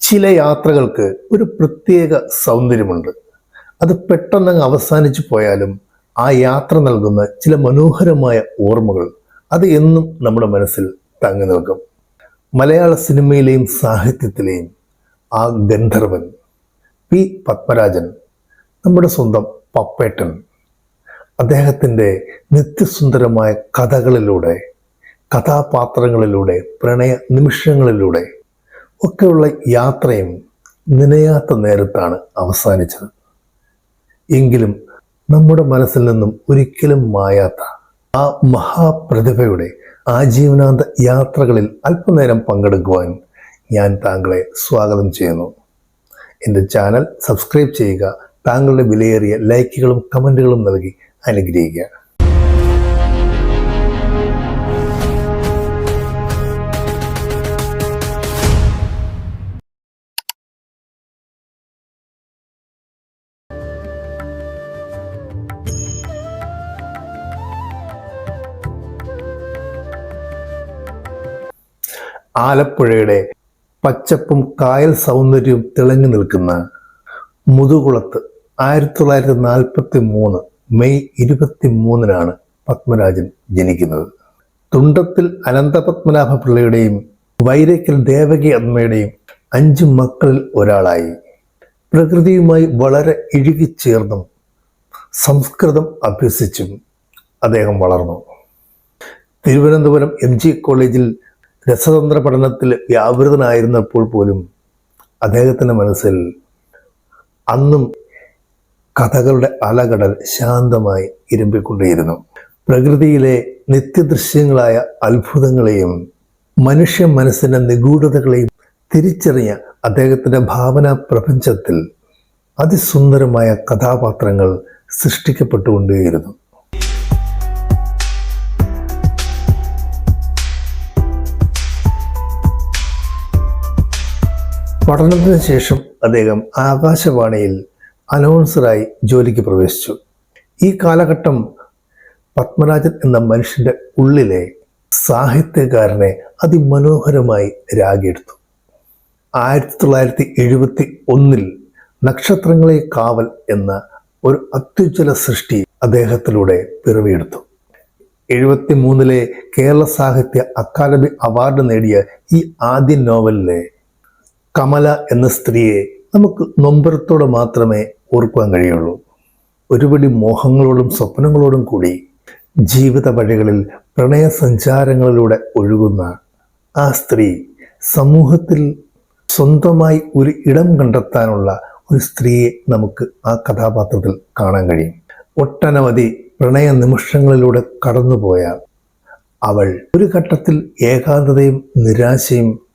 ചില യാത്രകൾക്ക് ഒരു പ്രത്യേക സൗന്ദര്യമുണ്ട്. അത് പെട്ടെന്ന് അവസാനിച്ചു പോയാലും ആ യാത്ര നൽകുന്ന ചില മനോഹരമായ ഓർമ്മകൾ അത് എന്നും നമ്മുടെ മനസ്സിൽ തങ്ങി നിൽക്കും. മലയാള സിനിമയിലെയും സാഹിത്യത്തിലെയും ആ ഗന്ധർവൻ പി പത്മരാജൻ നമ്മുടെ സ്വന്തം പപ്പേട്ടൻ അദ്ദേഹത്തിന്റെ നിത്യസുന്ദരമായ കഥകളിലൂടെ കഥാപാത്രങ്ങളിലൂടെ പ്രണയ നിമിഷങ്ങളിലൂടെ ഒക്കെയുള്ള യാത്രയും നനയാത്ത നേരത്താണ് അവസാനിച്ചത്. എങ്കിലും നമ്മുടെ മനസ്സിൽ നിന്നും ഒരിക്കലും മായാത്ത ആ മഹാപ്രതിഭയുടെ ആജീവനാന്ത യാത്രകളിൽ അല്പനേരം പങ്കെടുക്കുവാൻ ഞാൻ താങ്കളെ സ്വാഗതം ചെയ്യുന്നു. എന്റെ ചാനൽ സബ്സ്ക്രൈബ് ചെയ്യുക താങ്കളുടെ വിലയേറിയ ലൈക്കുകളും കമന്റുകളും നൽകി അനുഗ്രഹിക്കുക. ആലപ്പുഴയുടെ പച്ചപ്പും കായൽ സൗന്ദര്യവും തിളങ്ങി നിൽക്കുന്ന മുതുകുളത്ത് ആയിരത്തി തൊള്ളായിരത്തി നാൽപ്പത്തി മൂന്ന് മെയ് ഇരുപത്തി മൂന്നിനാണ് പത്മരാജൻ ജനിക്കുന്നത്. തുണ്ടത്തിൽ അനന്തപത്മനാഭ പിള്ളയുടെയും വൈരക്കൽ ദേവകി അമ്മയുടെയും അഞ്ചു മക്കളിൽ ഒരാളായി. പ്രകൃതിയുമായി വളരെ ഇഴുകിച്ചേർന്നും സംസ്കൃതം അഭ്യസിച്ചും അദ്ദേഹം വളർന്നു. തിരുവനന്തപുരം എം ജി കോളേജിൽ രസതന്ത്ര പഠനത്തിൽ വ്യാപൃതനായിരുന്നപ്പോൾ പോലും അദ്ദേഹത്തിന്റെ മനസ്സിൽ അന്നും കഥകളുടെ അലകടൽ ശാന്തമായി ഇരുമ്പിക്കൊണ്ടേയിരുന്നു. പ്രകൃതിയിലെ നിത്യദൃശ്യങ്ങളായ അത്ഭുതങ്ങളെയും മനുഷ്യ മനസ്സിന്റെ നിഗൂഢതകളെയും തിരിച്ചറിഞ്ഞ അദ്ദേഹത്തിന്റെ ഭാവനാ പ്രപഞ്ചത്തിൽ അതിസുന്ദരമായ കഥാപാത്രങ്ങൾ സൃഷ്ടിക്കപ്പെട്ടുകൊണ്ടേയിരുന്നു. പഠനത്തിന് ശേഷം അദ്ദേഹം ആകാശവാണിയിൽ അനൗൺസറായി ജോലിക്ക് പ്രവേശിച്ചു. ഈ കാലഘട്ടം പത്മരാജൻ എന്ന മനുഷ്യന്റെ ഉള്ളിലെ സാഹിത്യകാരനെ അതിമനോഹരമായി രാഗിയെടുത്തു. ആയിരത്തി തൊള്ളായിരത്തി എഴുപത്തി ഒന്നിൽ നക്ഷത്രങ്ങളെ കാവൽ എന്ന ഒരു അത്യുജ്വല സൃഷ്ടി അദ്ദേഹത്തിലൂടെ പിറവിയെടുത്തു. എഴുപത്തി മൂന്നിലെ കേരള സാഹിത്യ അക്കാദമി അവാർഡ് നേടിയ ഈ ആദ്യ നോവലിലെ കമല എന്ന സ്ത്രീയെ നമുക്ക് നൊമ്പരത്തോടെ മാത്രമേ ഓർക്കുവാൻ കഴിയുള്ളൂ. ഒരുപടി മോഹങ്ങളോടും സ്വപ്നങ്ങളോടും കൂടി ജീവിത വഴികളിൽ പ്രണയസഞ്ചാരങ്ങളിലൂടെ ഒഴുകുന്ന ആ സ്ത്രീ സമൂഹത്തിൽ സ്വന്തമായി ഒരു ഇടം കണ്ടെത്താനുള്ള ഒരു സ്ത്രീയെ നമുക്ക് ആ കഥാപാത്രത്തിൽ കാണാൻ കഴിയും. ഒട്ടനവധി പ്രണയ നിമിഷങ്ങളിലൂടെ കടന്നുപോയ അവൾ ഒരു ഘട്ടത്തിൽ ഏകാന്തതയും നിരാശയും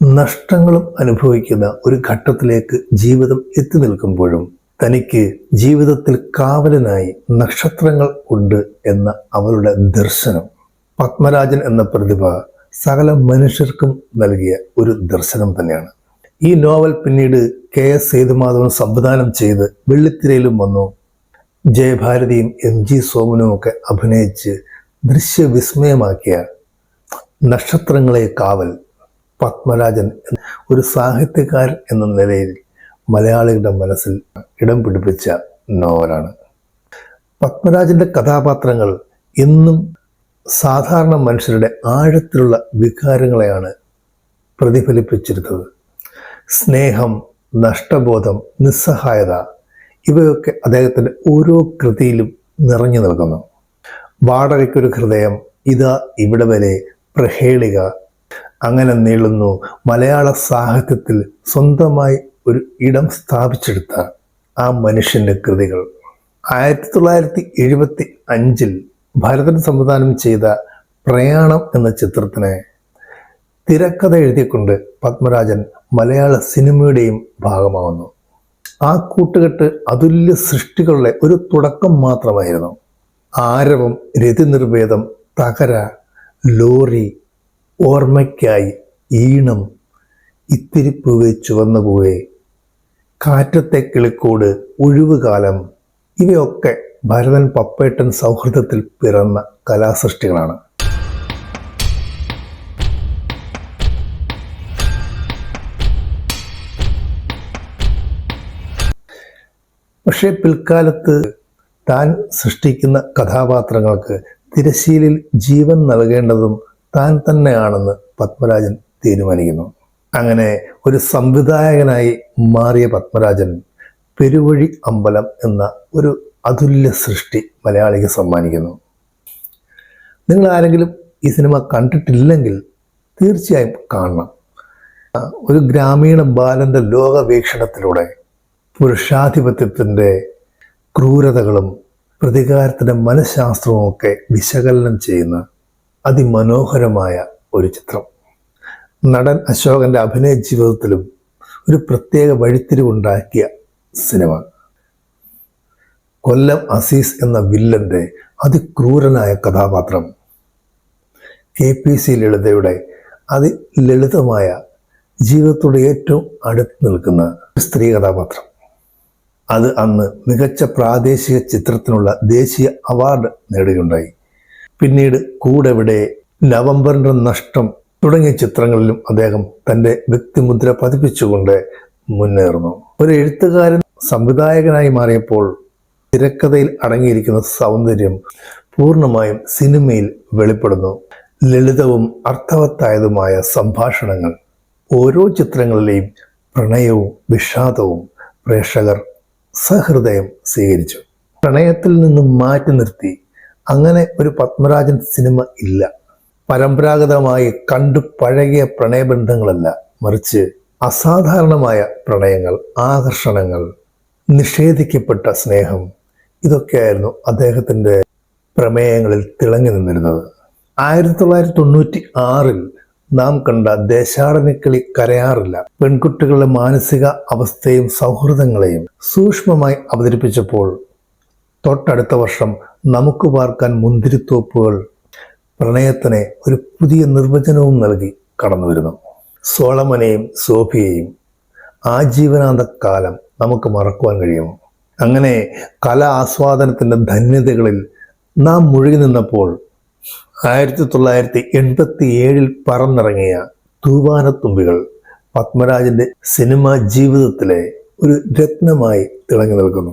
നഷ്ടങ്ങളും അനുഭവിക്കുന്ന ഒരു ഘട്ടത്തിലേക്ക് ജീവിതം എത്തി നിൽക്കുമ്പോഴും തനിക്ക് ജീവിതത്തിൽ കാവലനായി നക്ഷത്രങ്ങൾ ഉണ്ട് എന്ന അവളുടെ ദർശനം. പത്മരാജൻ എന്ന പ്രതിഭ സകല മനുഷ്യർക്കും നൽകിയ ഒരു ദർശനം തന്നെയാണ്. ഈ നോവൽ പിന്നീട് കെ എസ് സേതുമാധവൻ സംവിധാനം ചെയ്ത് വെള്ളിത്തിരയിലും വന്നു. ജയഭാരതിയും എം ജി സോമനും ഒക്കെ അഭിനയിച്ച് ദൃശ്യവിസ്മയമാക്കിയ നക്ഷത്രങ്ങളെ കാവൽ പത്മരാജൻ ഒരു സാഹിത്യകാരൻ എന്ന നിലയിൽ മലയാളികളുടെ മനസ്സിൽ ഇടം പിടിപ്പിച്ച നോവലാണ്. പത്മരാജന്റെ കഥാപാത്രങ്ങൾ എന്നും സാധാരണ മനുഷ്യരുടെ ആഴത്തിലുള്ള വികാരങ്ങളെയാണ് പ്രതിഫലിപ്പിച്ചിരുന്നത്. സ്നേഹം നഷ്ടബോധം നിസ്സഹായത ഇവയൊക്കെ അദ്ദേഹത്തിന്റെ ഓരോ കൃതിയിലും നിറഞ്ഞു നിൽക്കുന്നു. വാടകയ്ക്കൊരു ഹൃദയം ഇതാ ഇവിടെ വരെ പ്രഹേളിക അങ്ങനെ നീളുന്നു. മലയാള സാഹിത്യത്തിൽ സ്വന്തമായി ഒരു ഇടം സ്ഥാപിച്ചെടുത്ത ആ മനുഷ്യന്റെ കൃതികൾ. ആയിരത്തി തൊള്ളായിരത്തി എഴുപത്തി അഞ്ചിൽ ഭരതൻ സംവിധാനം ചെയ്ത പ്രയാണം എന്ന ചിത്രത്തിന് തിരക്കഥ എഴുതിക്കൊണ്ട് പത്മരാജൻ മലയാള സിനിമയുടെയും ഭാഗമാവുന്നു. ആ കൂട്ടുകെട്ട് അതുല്യ സൃഷ്ടികളുടെ ഒരു തുടക്കം മാത്രമായിരുന്നു. ആരവം രതിനിർവേദം തകര ലോറി ഓർമ്മയ്ക്കായി ഈണം ഇത്തിരിപ്പൂവെ ചുവന്നുപൂവെ കാറ്റത്തെ കിളിക്കോട് ഒഴിവുകാലം ഇവയൊക്കെ ഭരതൻ പപ്പേട്ടൻ സൗഹൃദത്തിൽ പിറന്ന കലാസൃഷ്ടികളാണ്. പക്ഷേ പിൽക്കാലത്ത് താൻ സൃഷ്ടിക്കുന്ന കഥാപാത്രങ്ങൾക്ക് തിരശ്ശീലിൽ ജീവൻ നൽകേണ്ടതും താൻ തന്നെയാണെന്ന് പത്മരാജൻ തീരുമാനിക്കുന്നു. അങ്ങനെ ഒരു സംവിധായകനായി മാറിയ പത്മരാജൻ പെരുവഴി അമ്പലം എന്ന ഒരു അതുല്യ സൃഷ്ടി മലയാളിക്ക് സമ്മാനിക്കുന്നു. നിങ്ങൾ ആരെങ്കിലും ഈ സിനിമ കണ്ടിട്ടില്ലെങ്കിൽ തീർച്ചയായും കാണണം. ഒരു ഗ്രാമീണ ബാലന്റെ ലോകവീക്ഷണത്തിലൂടെ പുരുഷാധിപത്യത്തിന്റെ ക്രൂരതകളും പ്രതികാരത്തിന്റെ മനഃശാസ്ത്രവും ഒക്കെ വിശകലനം ചെയ്യുന്ന അതിമനോഹരമായ ഒരു ചിത്രം. നടൻ അശോകന്റെ അഭിനയ ജീവിതത്തിലും ഒരു പ്രത്യേക വഴിത്തിരിവുണ്ടാക്കിയ സിനിമ. കൊല്ലം അസീസ് എന്ന വില്ലന്റെ അതിക്രൂരനായ കഥാപാത്രം. കെ പി സി ലളിതയുടെ അതിലളിതമായ ജീവിതത്തോട് ഏറ്റവും അടുത്ത് നിൽക്കുന്ന സ്ത്രീ കഥാപാത്രം. അത് അന്ന് മികച്ച പ്രാദേശിക ചിത്രത്തിനുള്ള ദേശീയ അവാർഡ് നേടുകയുണ്ടായി. പിന്നീട് കൂടെവിടെ നവംബറിന്റെ നഷ്ടം തുടങ്ങിയ ചിത്രങ്ങളിലും അദ്ദേഹം തന്റെ വ്യക്തിമുദ്ര പതിപ്പിച്ചുകൊണ്ട് മുന്നേറുന്നു. ഒരു എഴുത്തുകാരൻ സംവിധായകനായി മാറിയപ്പോൾ തിരക്കഥയിൽ അടങ്ങിയിരിക്കുന്ന സൗന്ദര്യം പൂർണമായും സിനിമയിൽ വെളിപ്പെടുന്നു. ലളിതവും അർത്ഥവത്തായതുമായ സംഭാഷണങ്ങൾ ഓരോ ചിത്രങ്ങളിലെയും പ്രണയവും വിഷാദവും പ്രേക്ഷകർ സഹൃദയം സ്വീകരിച്ചു. പ്രണയത്തിൽ നിന്നും മാറ്റി നിർത്തി അങ്ങനെ ഒരു പത്മരാജൻ സിനിമ ഇല്ല. പരമ്പരാഗതമായി കണ്ടു പഴകിയ പ്രണയബന്ധങ്ങളല്ല മറിച്ച് അസാധാരണമായ പ്രണയങ്ങൾ ആകർഷണങ്ങൾ നിഷേധിക്കപ്പെട്ട സ്നേഹം. ഇതൊക്കെയായിരുന്നു അദ്ദേഹത്തിന്റെ പ്രമേയങ്ങളിൽ തിളങ്ങി നിന്നിരുന്നത്. ആയിരത്തി തൊള്ളായിരത്തി തൊണ്ണൂറ്റി ആറിൽ നാം കണ്ട ദേശാടനക്കിളി കരയാറില്ല. പെൺകുട്ടികളുടെ മാനസിക അവസ്ഥയും സൗഹൃദങ്ങളെയും സൂക്ഷ്മമായി അവതരിപ്പിച്ചപ്പോൾ തൊട്ടടുത്ത വർഷം നമുക്ക് പാർക്കാൻ മുന്തിരിത്തോപ്പുകൾ പ്രണയത്തിന് ഒരു പുതിയ നിർവചനവും നൽകി കടന്നു വരുന്നു. സോളമനെയും സോഫിയെയും ആജീവനാന്ത കാലം നമുക്ക് മറക്കുവാൻ കഴിയുമോ അങ്ങനെ കല ആസ്വാദനത്തിന്റെ ധന്യതകളിൽ നാം മുഴുകി നിന്നപ്പോൾ ആയിരത്തി തൊള്ളായിരത്തി എൺപത്തി ഏഴിൽ പറന്നിറങ്ങിയ തൂവാനത്തുമ്പികൾ പത്മരാജന്റെ സിനിമാ ജീവിതത്തിലെ ഒരു രത്നമായി തിളങ്ങി നിൽക്കുന്നു.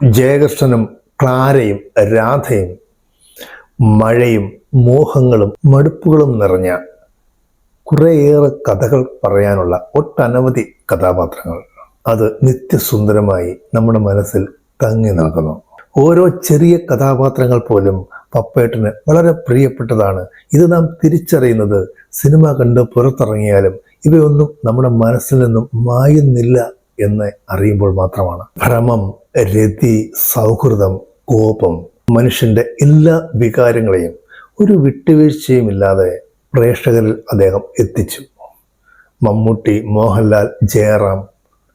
ജയകൃഷ്ണനും ക്ലാരയും രാധയും മഴയും മോഹങ്ങളും മടുപ്പുകളും നിറഞ്ഞ കുറേയേറെ കഥകൾ പറയാനുള്ള ഒട്ടനവധി കഥാപാത്രങ്ങൾ. അത് നിത്യസുന്ദരമായി നമ്മുടെ മനസ്സിൽ തങ്ങി നിൽക്കുന്നു. ഓരോ ചെറിയ കഥാപാത്രങ്ങൾ പോലും പപ്പേട്ടന് വളരെ പ്രിയപ്പെട്ടതാണ്. ഇത് നാം തിരിച്ചറിയുന്നത് സിനിമ കണ്ട് പുറത്തിറങ്ങിയാലും ഇവയൊന്നും നമ്മുടെ മനസ്സിൽ നിന്നും മായുന്നില്ല എന്ന് അറിയുമ്പോൾ മാത്രമാണ്. ഭ്രമം രതി സൗഹൃദം കോപം മനുഷ്യന്റെ എല്ലാ വികാരങ്ങളെയും ഒരു വിട്ടുവീഴ്ചയും ഇല്ലാതെ പ്രേക്ഷകരിൽ അദ്ദേഹം എത്തിച്ചു. മമ്മൂട്ടി മോഹൻലാൽ ജയറാം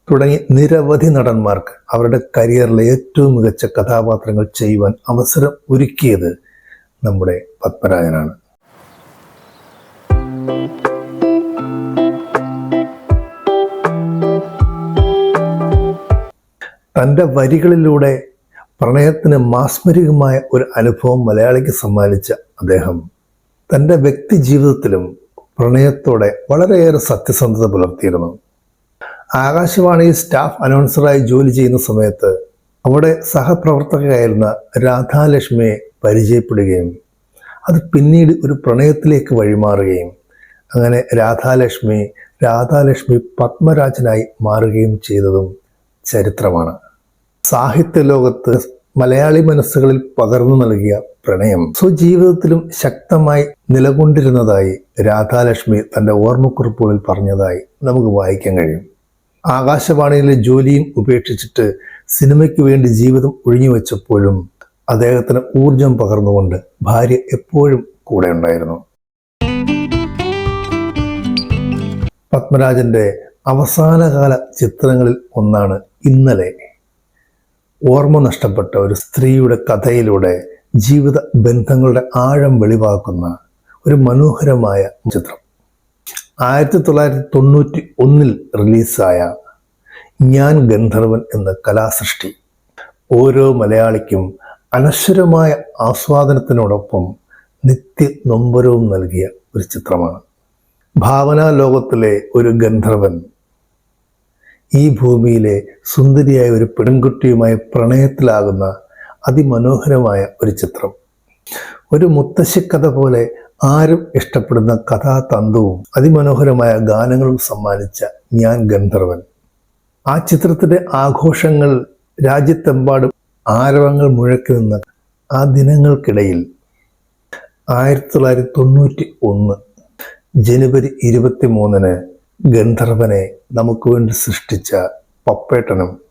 തുടങ്ങി നിരവധി നടന്മാർക്ക് അവരുടെ കരിയറിലെ ഏറ്റവും മികച്ച കഥാപാത്രങ്ങൾ ചെയ്യുവാൻ അവസരം ഒരുക്കിയത് നമ്മുടെ പത്മരാജനാണ് തന്റെ വരികളിലൂടെ പ്രണയത്തിന് മാസ്മരികമായ ഒരു അനുഭവം മലയാളിക്ക് സമ്മാനിച്ച അദ്ദേഹം. തന്റെ വ്യക്തി ജീവിതത്തിലും പ്രണയത്തോടെ വളരെയേറെ സത്യസന്ധത പുലർത്തിയിരുന്നു. ആകാശവാണി സ്റ്റാഫ് അനൗൺസറായി ജോലി ചെയ്യുന്ന സമയത്ത് അവിടെ സഹപ്രവർത്തകയായിരുന്ന രാധാലക്ഷ്മിയെ പരിചയപ്പെടുകയും അത് പിന്നീട് ഒരു പ്രണയത്തിലേക്ക് വഴിമാറുകയും അങ്ങനെ രാധാലക്ഷ്മി രാധാലക്ഷ്മി പത്മരാജനായി മാറുകയും ചെയ്തതും ചരിത്രമാണ്. സാഹിത്യ ലോകത്ത് മലയാളി മനസ്സുകളിൽ പകർന്നു നൽകിയ പ്രണയം സ്വജീവിതത്തിലും ശക്തമായി നിലകൊണ്ടിരുന്നതായി രാധാലക്ഷ്മി തന്റെ ഓർമ്മക്കുറിപ്പുകളിൽ പറഞ്ഞതായി നമുക്ക് വായിക്കാൻ കഴിയും. ആകാശവാണിയിലെ ജോലിയും ഉപേക്ഷിച്ചിട്ട് സിനിമയ്ക്ക് വേണ്ടി ജീവിതം ഒഴിഞ്ഞു വെച്ചപ്പോഴും അദ്ദേഹത്തിന് ഊർജം പകർന്നുകൊണ്ട് ഭാര്യ എപ്പോഴും കൂടെ ഉണ്ടായിരുന്നു. പത്മരാജന്റെ അവസാനകാല ചിത്രങ്ങളിൽ ഒന്നാണ് ഇന്നലെ. ഓർമ്മ നഷ്ടപ്പെട്ട ഒരു സ്ത്രീയുടെ കഥയിലൂടെ ജീവിത ബന്ധങ്ങളുടെ ആഴം വെളിവാക്കുന്ന ഒരു മനോഹരമായ ചിത്രം. ആയിരത്തി തൊള്ളായിരത്തി തൊണ്ണൂറ്റി ഒന്നിൽ റിലീസായ ഞാൻ ഗന്ധർവൻ എന്ന കലാസൃഷ്ടി ഓരോ മലയാളിക്കും അനശ്വരമായ ആസ്വാദനത്തിനോടൊപ്പം നിത്യ നൊമ്പരവും നൽകിയ ഒരു ചിത്രമാണ്. ഭാവനാ ലോകത്തിലെ ഒരു ഗന്ധർവൻ ഈ ഭൂമിയിലെ സുന്ദരിയായ ഒരു പെൺകുട്ടിയുമായി പ്രണയത്തിലാകുന്ന അതിമനോഹരമായ ഒരു ചിത്രം. ഒരു മുത്തശ്ശിക്കഥ പോലെ ആരും ഇഷ്ടപ്പെടുന്ന കഥാതന്തുവും അതിമനോഹരമായ ഗാനങ്ങളും സമ്മാനിച്ച ഞാൻ ഗന്ധർവൻ. ആ ചിത്രത്തിന്റെ ആഘോഷങ്ങൾ രാജ്യത്തെമ്പാടും ആരവങ്ങൾ മുഴക്കി നിന്ന ആ ദിനങ്ങൾക്കിടയിൽ ആയിരത്തി തൊള്ളായിരത്തി തൊണ്ണൂറ്റി ഒന്ന് ജനുവരി ഇരുപത്തി മൂന്നിന് ഗന്ധർവനെ നമുക്ക് വേണ്ടി സൃഷ്ടിച്ച പപ്പേട്ടനും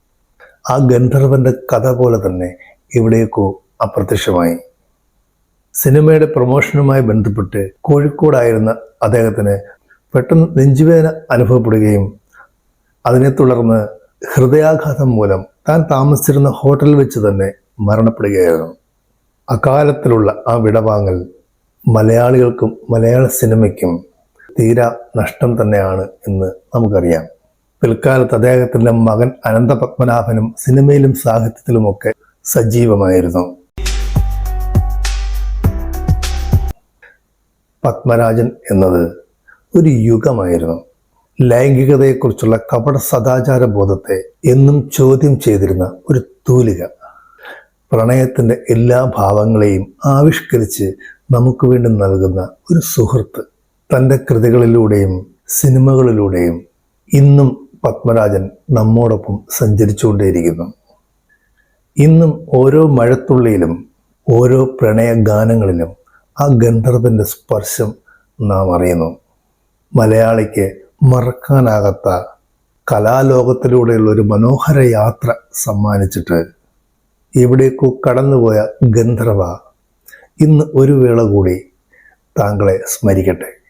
ആ ഗന്ധർവന്റെ കഥ പോലെ തന്നെ ഇവിടേക്കോ അപ്രത്യക്ഷമായി. സിനിമയുടെ പ്രൊമോഷനുമായി ബന്ധപ്പെട്ട് കോഴിക്കോടായിരുന്ന അദ്ദേഹത്തിന് പെട്ടെന്ന് നെഞ്ചുവേദന അനുഭവപ്പെടുകയും അതിനെ തുടർന്ന് ഹൃദയാഘാതം മൂലം താൻ താമസിച്ചിരുന്ന ഹോട്ടലിൽ വെച്ച് തന്നെ മരണപ്പെടുകയായിരുന്നു. അകാലത്തിലുള്ള ആ വിടവാങ്ങൽ മലയാളികൾക്കും മലയാള സിനിമയ്ക്കും തീരാ നഷ്ടം തന്നെയാണ് എന്ന് നമുക്കറിയാം. പിൽക്കാലത്ത് അദ്ദേഹത്തിന്റെ മകൻ അനന്തപത്മനാഭനും സിനിമയിലും സാഹിത്യത്തിലുമൊക്കെ സജീവമായിരുന്നു. പത്മരാജൻ എന്നത് ഒരു യുഗമായിരുന്നു. ലൈംഗികതയെക്കുറിച്ചുള്ള കപട സദാചാര ബോധത്തെ എന്നും ചോദ്യം ചെയ്തിരുന്ന ഒരു തൂലിക. പ്രണയത്തിന്റെ എല്ലാ ഭാവങ്ങളെയും ആവിഷ്കരിച്ച് നമുക്ക് വേണ്ടി നൽകുന്ന ഒരു സുഹൃത്ത്. തന്റെ കൃതികളിലൂടെയും സിനിമകളിലൂടെയും ഇന്നും പത്മരാജൻ നമ്മോടൊപ്പം സഞ്ചരിച്ചുകൊണ്ടേയിരിക്കുന്നു. ഇന്നും ഓരോ മഴത്തുള്ളിയിലും ഓരോ പ്രണയ ഗാനങ്ങളിലും ആ ഗന്ധർവന്റെ സ്പർശം നാം അറിയുന്നു. മലയാളിക്ക് മറക്കാനാകാത്ത കലാലോകത്തിലൂടെയുള്ള ഒരു മനോഹര യാത്ര സമ്മാനിച്ചിട്ട് എവിടേക്കോ കടന്നുപോയ ഗന്ധർവ ഇന്ന് ഒരു വേള കൂടി താങ്കളെ സ്മരിക്കട്ടെ.